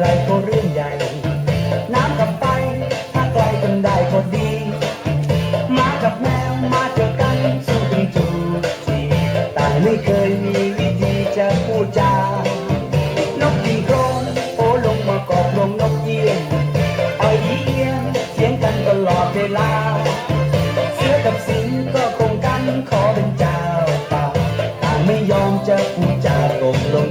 ไรก็เรื่องใหญ่ น้ำกับไฟถ้าไกลกันได้ก็ดี มากับแมวมาเจอกันสู้กันจูจีแต่ไม่เคยมีวิธีจะพูดจานกยิงโครงโอลงมากอบลงนกเยี่ยงเอาเยี่ยงเสียงกันตลอดเวลา เสือกับสิงก็คงกันขอเป็นเจ้าป่าต่ไม่ยอมจะพูดจาตกลง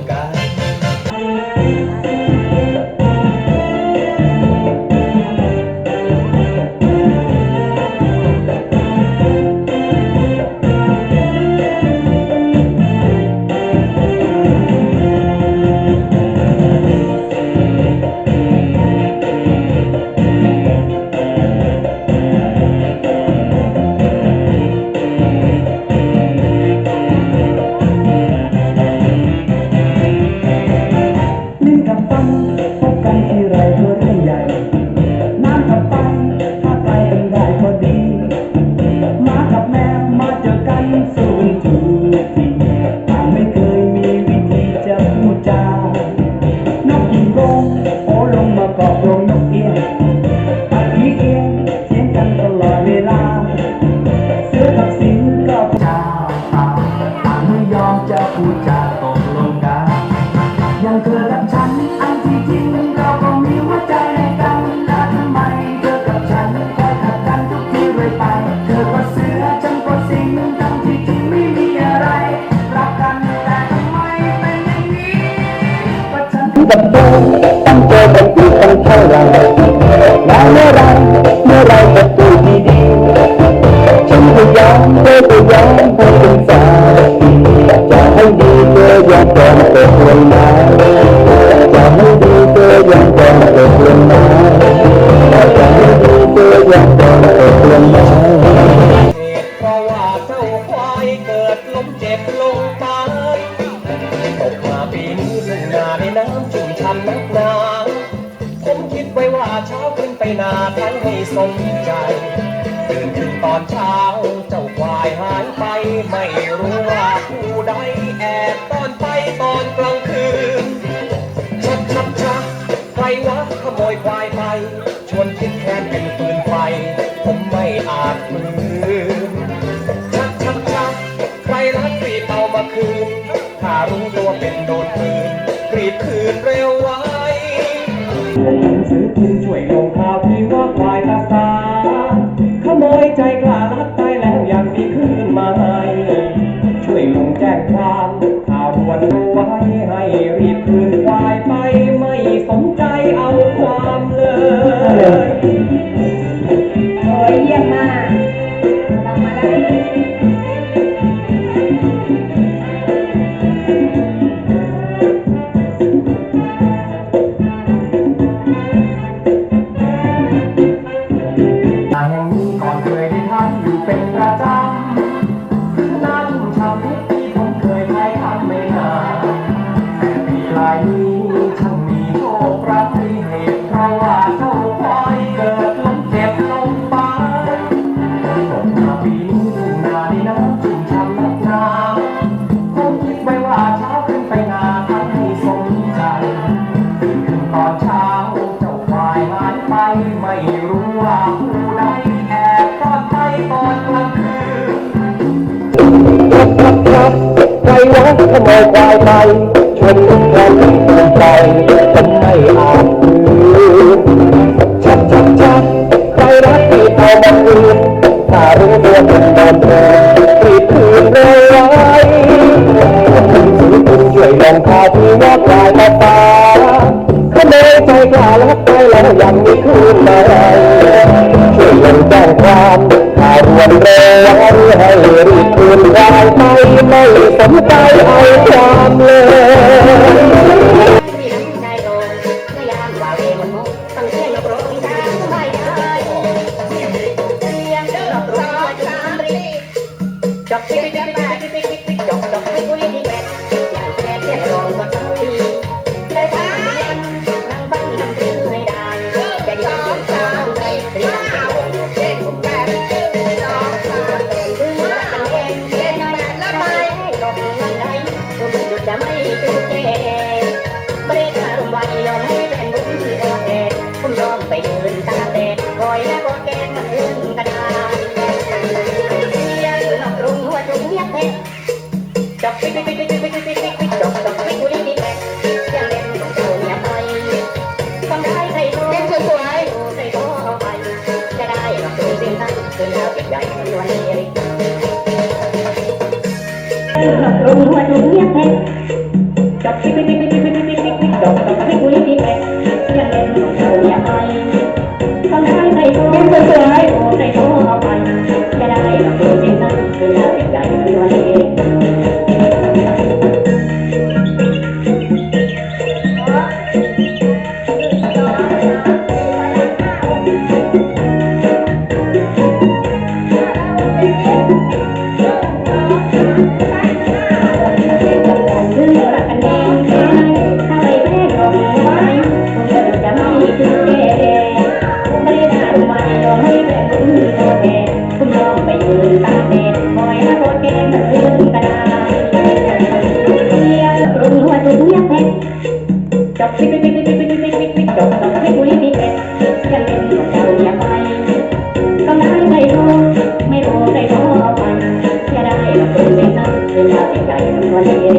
กับเธอตั้งเจอกับกูตั้งเท่าไรแล้วเมื่อไรเมื่อไรกับกูดีๆฉันจะยอมเธอจะยอมเธอ วไว้หนังสือพิมพ์ช่วยลงข่าวที่ว่าควายตาสาขโมยใจกล้าลักตายแล้วยังมีคืนให้ช่วยลงแจ้งความข่าวด่วนไว้ให้รีบคืนควายไปไม่สนใจเอาความเลย ควายควายไปชนชนใจฉันไม่อาจลืมชักชักชักใจรักที่เอามาคืนถ้ารู้ตัวเป็นตอนเธอรีบคืนเลยไว้คุณซื้อคุณช่วยลงพาที่ยอดลายตาตาขโมยใจกล้ารักไปแล้วยังไม่คืนอะไรช่วยลงแจ้งความถ้ารวนเลยไว้ให้รีบคืนได้ไมไม่สนใจ Tinggalin.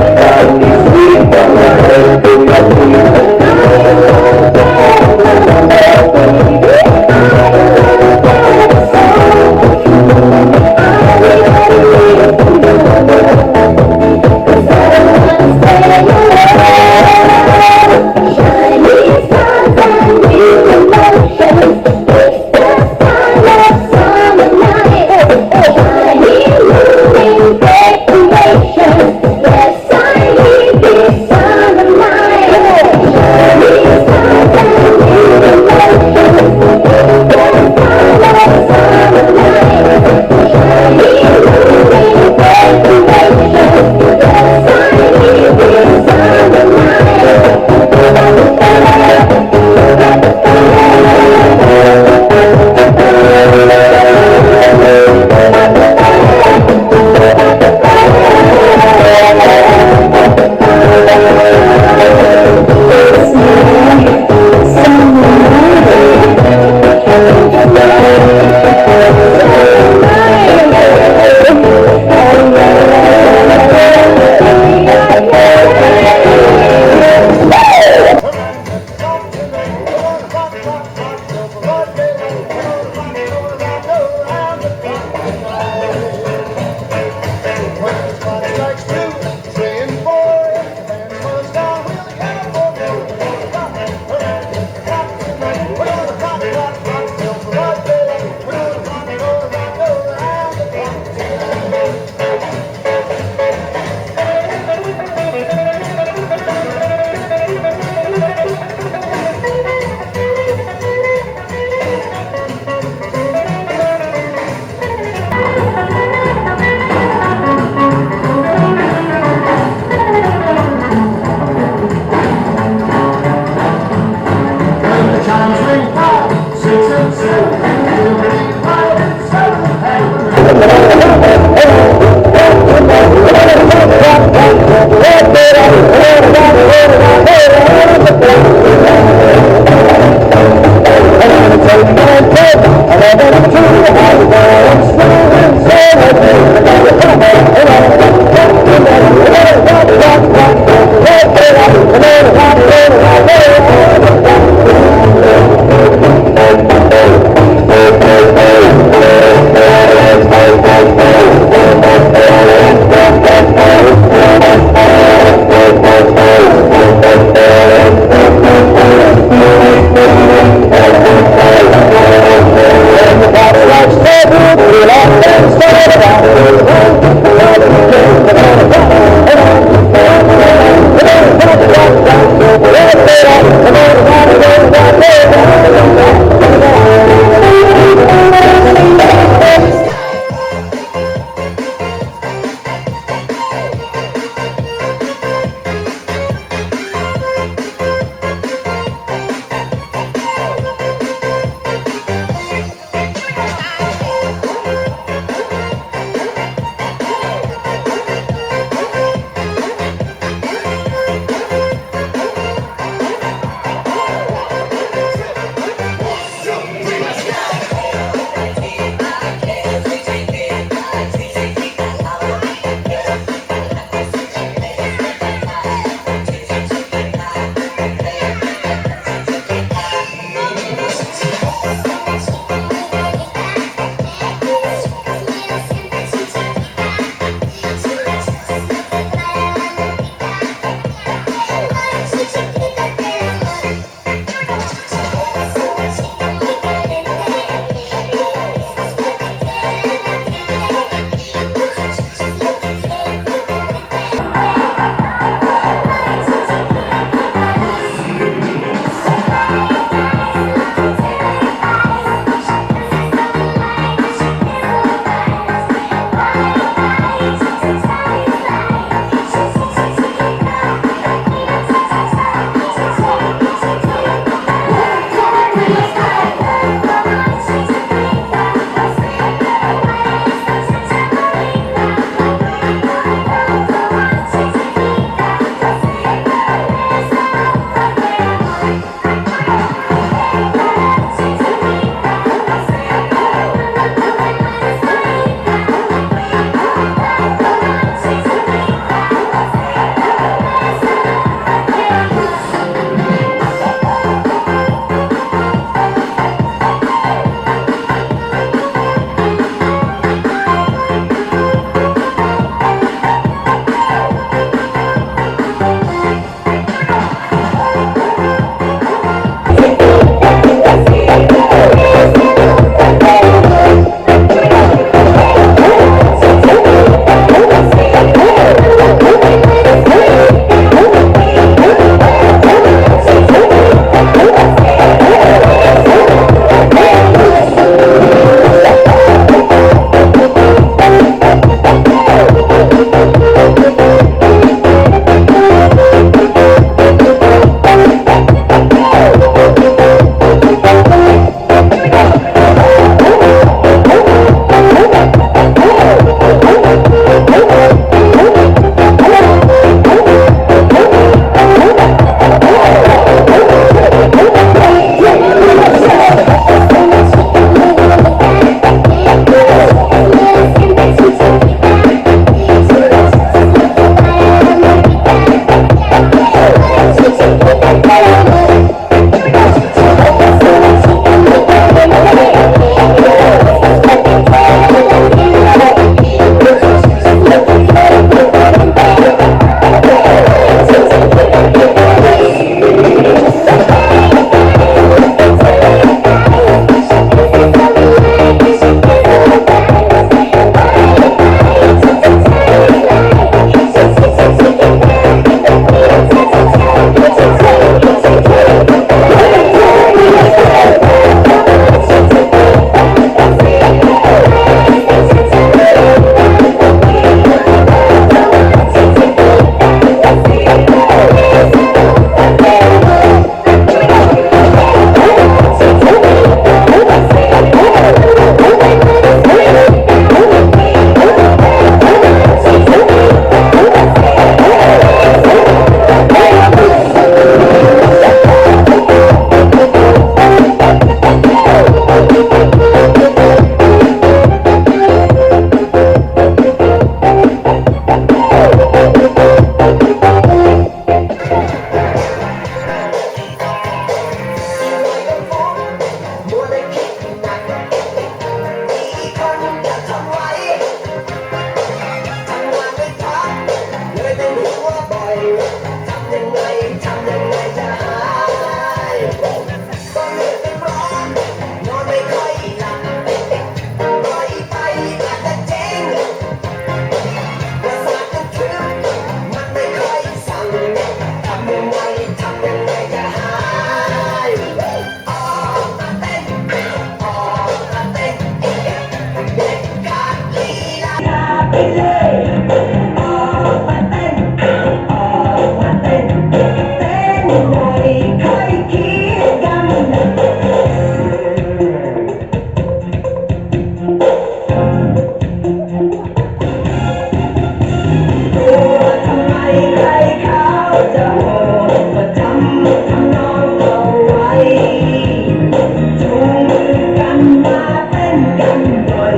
กันกันบ่อย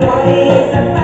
บ่อสัก